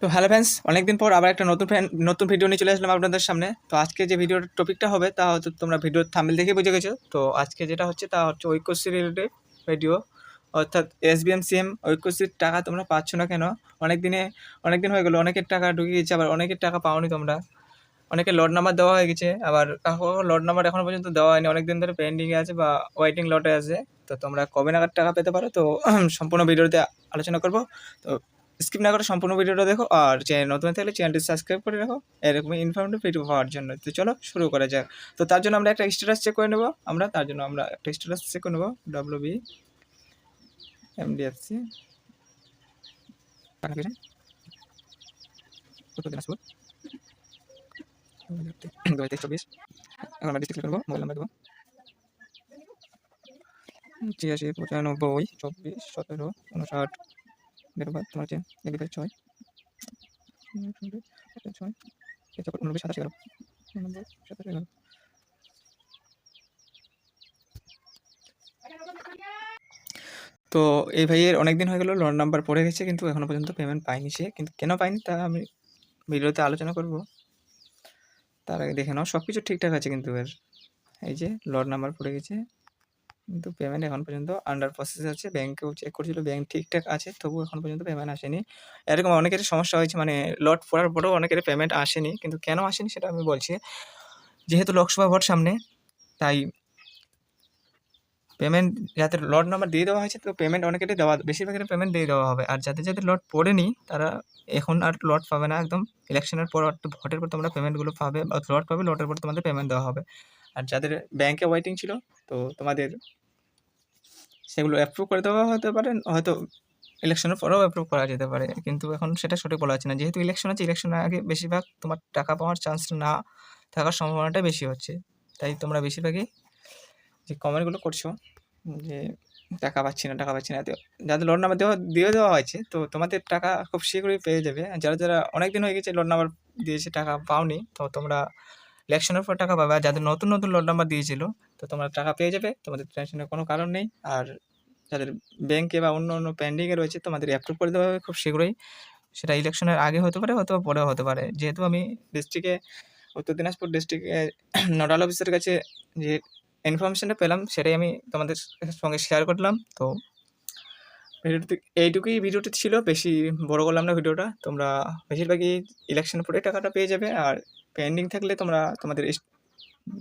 তো hello friends অনেকদিন পর আবার একটা নতুন ফ্যান নতুন ভিডিও নিয়ে চলে আসলাম আপনাদের সামনে। তো আজকে যে ভিডিওর টপিকটা হবে, তা হয়তো তোমরা ভিডিওর থামিল দেখে বুঝে গেছো। তো আজকে যেটা হচ্ছে, তা হচ্ছে ঐক্যশ্রী রিলেটেড ভিডিও অর্থাৎ S B M C M ঐক্যশ্রীর টাকা তোমরা পাচ্ছ না কেন? অনেক দিনে অনেক দিন হয়ে গেলো, অনেকের টাকা ঢুকে গেছে, আবার অনেকের টাকা পাওনি তোমরা। অনেকের লট নাম্বার দেওয়া হয়ে গেছে, আবার কাকু লট নাম্বার এখনও পর্যন্ত দেওয়া হয়নি অনেক দিন ধরে পেন্ডিংয়ে আছে বা ওয়েটিং লটে আছে। তো তোমরা কবে নাগাদ টাকা পেতে পারো? তো সম্পূর্ণ ভিডিওতে আলোচনা করব। তো স্কিপ না করে সম্পূর্ণ ভিডিওটা দেখো, আর চ্যানেল নতুন থাকলে চ্যানেলটি সাবস্ক্রাইব করে রাখো, এরকমই ইনফরমেটিভ ভিডিও পাওয়ার জন্য। তো চলো শুরু করা যাক। তো তার জন্য আমরা একটা স্ট্যাটাস চেক করে নেব। আমরা, তার জন্য আমরা একটা স্ট্যাটাস চেক করে নেব ডাব্লিউ বি এমডিএফসি উত্তর দিনাজপুর। দু হাজার চব্বিশ আমরা ডিস্ট্রিক্ট করব পঁচানব্বই, চব্বিশ, সতেরো, উনষাট। হচ্ছে ছয়। ছয়। সাতাশ, এগারো। তো এই ভাইয়ের অনেক দিন হয়ে গেল, লোন নাম্বার পড়ে গেছে, কিন্তু এখনও পর্যন্ত পেমেন্ট পাইনি সে। কিন্তু কেন পাইনি তা আমি ভিডিওতে আলোচনা করব। তার আগে দেখে নাও সব কিছু ঠিকঠাক আছে কিন্তু এর। এই যে লট নাম্বার পড়ে গেছে। কিন্তু পেমেন্ট এখন পর্যন্ত আন্ডার প্রসেস আছে ব্যাংকেও চেক করছিল ব্যাংক ঠিকঠাক আছে, তবু এখন পর্যন্ত পেমেন্ট আসেনি। এরকম অনেকের সমস্যা হয়েছে মানে লট পড়ার পরেও অনেকের পেমেন্ট আসেনি, কিন্তু কেন আসেনি সেটা আমি বলছি। যেহেতু লোকসভা ভোট সামনে, তাই পেমেন্ট যাতে লট নাম্বার দিয়ে দেওয়া হয়েছে, তো পেমেন্ট অনেকেরই দেওয়া বেশিরভাগের পেমেন্ট দিয়ে দেওয়া হবে। আর যাদের যাদের লট পড়েনি, তারা এখন আর লট পাবে না, একদম ইলেকশনের পর ভোটের পর তোমরা পেমেন্টগুলো পাবে, বা লট পাবে লটের পর তোমাদের পেমেন্ট দেওয়া হবে। আর যাদের ব্যাংকে ওয়েটিং ছিল, তো তোমাদের সেগুলো অ্যাপ্রুভ করে দেওয়া হতে পারে, হয়তো ইলেকশনের পরেও অ্যাপ্রুভ করা যেতে পারে। কিন্তু এখন সেটা সঠিক বলা যাচ্ছে না। যেহেতু ইলেকশন আছে ইলেকশনের আগে বেশিরভাগ তোমার টাকা পাওয়ার চান্স না থাকার সম্ভাবনাটা বেশি হচ্ছে। তাই তোমরা বেশিরভাগই যে কমেন্টগুলো করছ, যে টাকা পাচ্ছি না, টাকা পাচ্ছি না যাদের লোন নাম্বার দেওয়া, দিয়ে দেওয়া হয়েছে, তো তোমাদের টাকা খুব শীঘ্রই পেয়ে যাবে। যারা যারা অনেক দিন হয়ে গেছে লোন নাম্বার দিয়েছে, টাকা পাওনি, তো তোমরা ইলেকশনের পর টাকা পাবে। আর যাদের নতুন নতুন লোন নাম্বার দিয়েছিল, তো তোমরা টাকা পেয়ে যাবে। তোমাদের টেনশনের কোনো কারণ নেই। আর যাদের ব্যাংকে বা অন্য অন্য পেন্ডিংয়ে রয়েছে, তোমাদের অ্যাপ্রুভ করে দেওয়া হবে খুব শীঘ্রই। সেটা ইলেকশনের আগে হতে পারে হয়তো বা পরেও হতে পারে। যেহেতু আমি ডিস্ট্রিক্টে উত্তর দিনাজপুর ডিস্ট্রিক্টে নোডাল অফিসের কাছে যে ইনফরমেশনটা পেলাম, সেটাই আমি তোমাদের সঙ্গে শেয়ার করলাম। তো ভিডিওটি এইটুকুই ভিডিওটি ছিল। বেশি বড় করলাম না ভিডিওটা। তোমরা বেশিরভাগই ইলেকশনের পরে টাকাটা পেয়ে যাবে। আর পেন্ডিং থাকলে তোমরা তোমাদের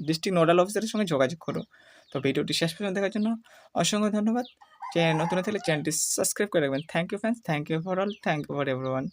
ডিস্ট্রিক্ট নোডাল অফিসারের সঙ্গে যোগাযোগ করো। তো ভিডিওটি শেষ পর্যন্ত দেখার জন্য অসংখ্য ধন্যবাদ। চ্যানেল নতুন থাকলে চ্যানেলটি সাবস্ক্রাইব করে রাখবেন। Thank you friends thank you for all thank you for everyone